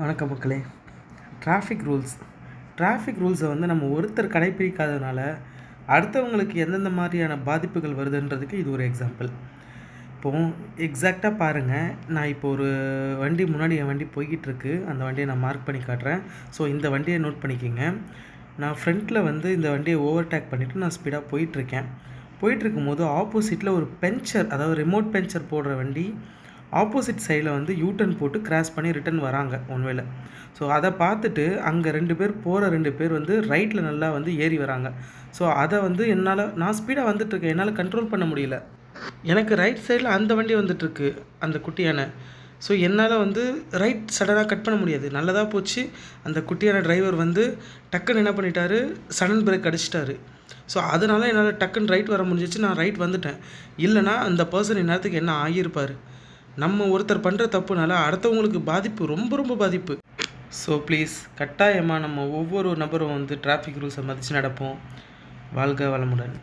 வணக்கம் மக்களே. Traffic rules traffic ரூல்ஸை வந்து நம்ம ஒருத்தர் கடைப்பிடிக்காதனால அடுத்தவங்களுக்கு எந்தெந்த மாதிரியான பாதிப்புகள் வருதுன்றதுக்கு இது ஒரு எக்ஸாம்பிள் இப்போது எக்ஸாக்டாக பாருங்கள் நான் இப்போ ஒரு வண்டி முன்னாடி என் வண்டி போய்கிட்டுருக்கு. அந்த வண்டியை நான் மார்க் பண்ணி காட்டுறேன். ஸோ இந்த வண்டியை நோட் பண்ணிக்கோங்க. நான் ஃப்ரண்ட்டில் வந்து இந்த வண்டியை ஓவர்டேக் பண்ணிவிட்டு நான் ஸ்பீடாக போயிட்டுருக்கேன். போயிட்டுருக்கும்போது ஆப்போசிட்டில் ஒரு பென்ச்சர் அதாவது ரிமோட் பென்ச்சர் போடுற வண்டி ஆப்போசிட் சைடில் வந்து யூட்டன் போட்டு கிராஸ் பண்ணி ரிட்டர்ன் வராங்க ஒன்வேல ஸோ அதை பார்த்துட்டு அங்கே ரெண்டு பேர் போகிற ரெண்டு பேர் வந்து ரைட்டில் நல்லா வந்து ஏறி வராங்க. ஸோ அதை வந்து என்னால் நான் ஸ்பீடாக வந்துட்டுருக்கேன் என்னால் கண்ட்ரோல் பண்ண முடியல. எனக்கு ரைட் சைடில் அந்த வண்டி வந்துட்டுருக்கு அந்த குட்டியான ஸோ என்னால் வந்து ரைட் சடனாக கட் பண்ண முடியாது. நல்லதாக போச்சு அந்த குட்டியான டிரைவர் வந்து டக்குன்னு என்ன பண்ணிட்டாரு சடன் பிரேக் அடிச்சிட்டாரு. ஸோ அதனால் என்னால் டக்குன்னு ரைட் வர முடிஞ்சிச்சு நான் ரைட் வந்துட்டேன். இல்லைனா அந்த பர்சன் இந்நேரத்துக்கு என்ன ஆகியிருப்பார்? நம்ம ஒருத்தர் பண்ணுற தப்புனால அடுத்தவங்களுக்கு பாதிப்பு ரொம்ப ரொம்ப பாதிப்பு. ஸோ ப்ளீஸ் கட்டாயமாக நம்ம ஒவ்வொரு நபரும் வந்து டிராஃபிக் ரூல்ஸை மதித்து நடப்போம். வாழ்க வளமுடன்.